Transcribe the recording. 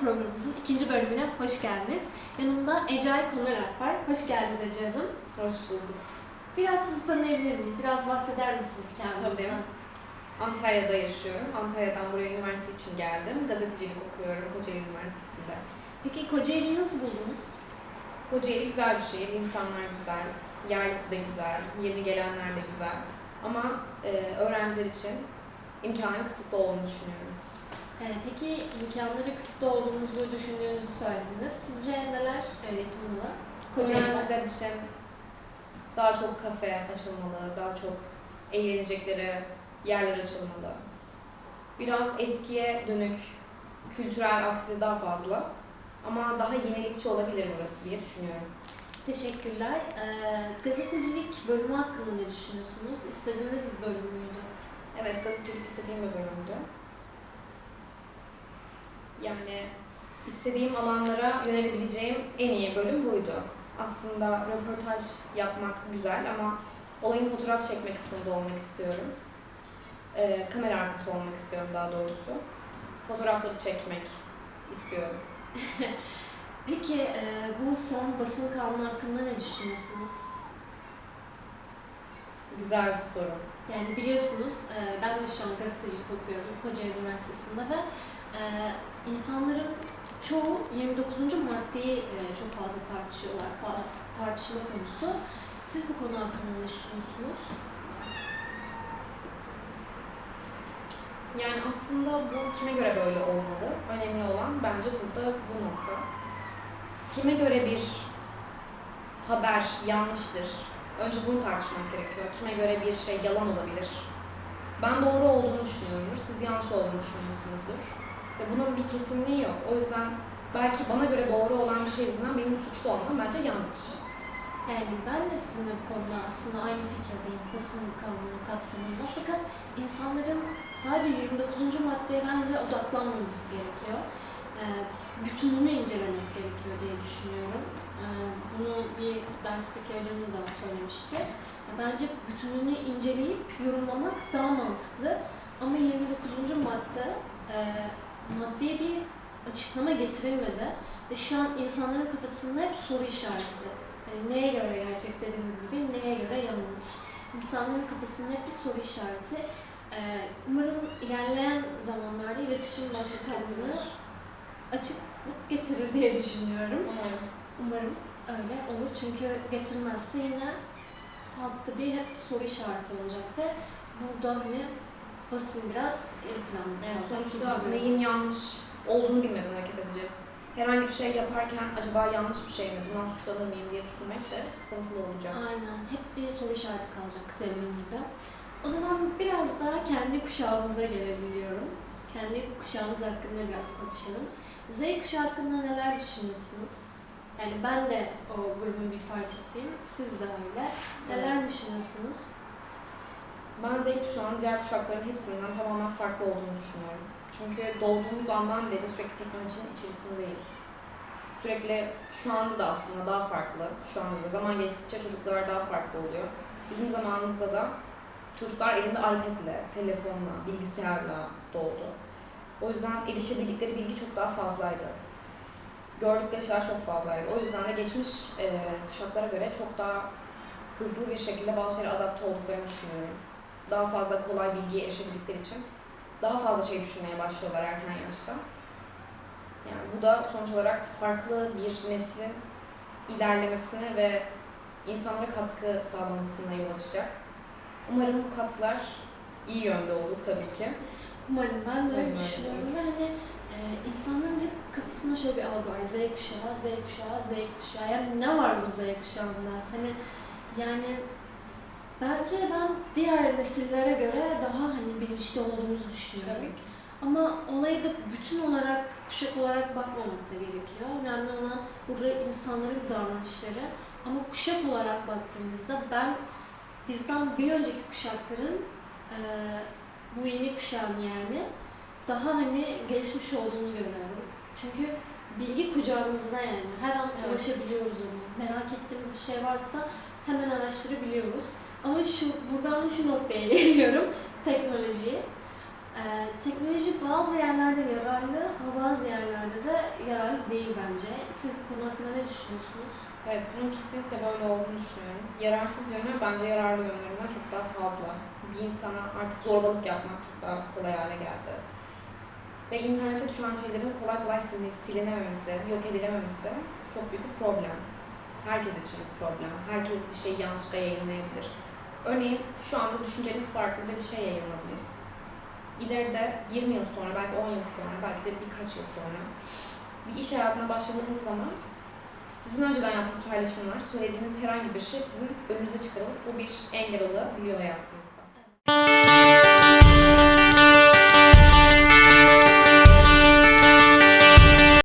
programımızın ikinci bölümüne hoş geldiniz. Yanımda Ece Ay Konarak var. Hoş geldiniz Ece Hanım. Hoş bulduk. Biraz sizi tanıyabilir miyiz? Biraz bahseder misiniz kendinizden? Tabii. Antalya'da yaşıyorum. Antalya'dan buraya üniversite için geldim. Gazetecilik okuyorum Kocaeli Üniversitesi'nde. Peki Kocaeli'yi nasıl buldunuz? Kocaeli güzel bir şehir, insanlar güzel, yerlisi de güzel, yeni gelenler de güzel. Ama e, öğrenciler için imkanın kısıtlı olduğunu düşünüyorum. Ee, peki imkanları kısıtlı olduğunuzu düşündüğünüzü söylediniz. Sizce neler e, yapılmalı? Öğrenciler için daha çok kafe açılmalı, daha çok eğlenecekleri yerler açılmalı. Biraz eskiye dönük kültürel aktivite daha fazla. Ama daha yenilikçi olabilir burası diye düşünüyorum. Teşekkürler. Ee, gazetecilik bölümü hakkında ne düşünüyorsunuz? İstediğiniz bir bölüm müydü? Evet, gazetecilik istediğim bir bölümdü. Yani istediğim alanlara yönelebileceğim en iyi bölüm buydu. Aslında röportaj yapmak güzel ama olayın fotoğraf çekme kısmında olmak istiyorum. Ee, kamera arkası olmak istiyorum daha doğrusu. Fotoğrafları çekmek istiyorum. Peki e, bu son basın kanunu hakkında ne düşünüyorsunuz? Güzel bir soru. Yani biliyorsunuz e, ben de şu an gazetecilik okuyorum Kocaeli Üniversitesi'nde ve insanların çoğu 29. maddeyi e, çok fazla tartışıyorlar, tartışma konusu. Siz bu konu hakkında ne düşünüyorsunuz? Yani aslında bu kime göre böyle olmalı? Önemli olan bence burada bu nokta. Kime göre bir haber yanlıştır? Önce bunu tartışmak gerekiyor. Kime göre bir şey yalan olabilir? Ben doğru olduğunu düşünüyorumdur, siz yanlış olduğunu düşünüyorsunuzdur. Ve bunun bir kesinliği yok. O yüzden belki bana göre doğru olan bir şey yüzünden benim suçlu olmam bence yanlış. Yani ben de sizinle bu konuda aslında aynı fikirdeyim basın kanunu kapsamında fakat insanların sadece 29. maddeye bence odaklanmaması gerekiyor. Ee, bütününü incelemek gerekiyor diye düşünüyorum. Ee, bunu bir dersteki hocamız da söylemişti. Bence bütününü inceleyip yorumlamak daha mantıklı. Ama 29. madde e, maddeye bir açıklama getirilmedi. Ve şu an insanların kafasında hep soru işareti. Hani neye göre gerçek dediğiniz gibi, neye göre yanlış. İnsanların kafasında hep bir soru işareti. Ee, umarım ilerleyen zamanlarda iletişim başkanlığı açıklık getirir diye düşünüyorum. Umarım. Umarım öyle olur çünkü getirmezse yine halkta bir hep soru işareti olacak ve burada hani basın biraz planda Evet, sonuçta neyin yanlış olduğunu bilmeden hareket edeceğiz. Herhangi bir şey yaparken acaba yanlış bir şey mi, bundan suçlanır mıyım diye düşünmek de sıkıntılı olacak. Aynen. Hep bir soru işareti kalacak gibi. O zaman biraz daha kendi kuşağımıza gelelim diyorum. Kendi kuşağımız hakkında biraz konuşalım. Z kuşağı hakkında neler düşünüyorsunuz? Yani ben de o grubun bir parçasıyım. Siz de öyle. Neler Evet. düşünüyorsunuz? Ben Z kuşağının diğer kuşakların hepsinden tamamen farklı olduğunu düşünüyorum. Çünkü doğduğumuz andan beri sürekli teknolojinin içerisindeyiz. Sürekli şu anda da aslında daha farklı. Şu anda da zaman geçtikçe çocuklar daha farklı oluyor. Bizim zamanımızda da çocuklar elinde iPad'le, telefonla, bilgisayarla doğdu. O yüzden erişebildikleri bilgi çok daha fazlaydı. Gördükleri şeyler çok fazlaydı. O yüzden de geçmiş e, kuşaklara göre çok daha hızlı bir şekilde bazı şeylere adapte olduklarını düşünüyorum. Daha fazla kolay bilgiye erişebildikleri için daha fazla şey düşünmeye başlıyorlar erken yaşta. Yani bu da sonuç olarak farklı bir neslin ilerlemesine ve insanlara katkı sağlamasına yol açacak. Umarım bu katkılar iyi yönde olur tabii ki. Umarım ben de öyle Umarım. düşünüyorum ve hani e, insanların hep kafasında şöyle bir algı var. Z kuşağı, Z kuşağı, Z kuşağı. Yani ne var bu Z kuşağında? Hani yani bence ben diğer nesillere göre daha hani bilinçli olduğumuzu düşünüyorum. Tabii ki. Ama olaya da bütün olarak, kuşak olarak bakmamak da gerekiyor. Önemli olan burada insanların davranışları. Ama kuşak olarak baktığımızda ben bizden bir önceki kuşakların e, bu yeni kuşağın yani daha hani gelişmiş olduğunu görüyorum. Çünkü bilgi kucağımızda yani. Her an Evet. ulaşabiliyoruz ona. Merak ettiğimiz bir şey varsa hemen araştırabiliyoruz. Ama şu buradan da şu noktaya geliyorum. Teknoloji. Ee, teknoloji bazı yerlerde yararlı ama bazı yerlerde de yararlı değil bence. Siz bu hakkında ne düşünüyorsunuz? Evet, bunun kesinlikle böyle olduğunu düşünüyorum. Yararsız yönü bence yararlı yönlerinden çok daha fazla. Bir insana artık zorbalık yapmak çok daha kolay hale geldi. Ve internete düşen şeylerin kolay kolay sil- silinememesi, yok edilememesi çok büyük bir problem. Herkes için bir problem. Herkes bir şey yanlışlıkla yayınlayabilir. Örneğin şu anda düşünceniz farklı ve bir şey yayınladınız. İleride 20 yıl sonra, belki 10 yıl sonra, belki de birkaç yıl sonra bir iş hayatına başladığınız zaman sizin önceden yaptığınız paylaşımlar, söylediğiniz herhangi bir şey sizin önünüze çıkarılıp bu bir engel olabiliyor hayatınızda.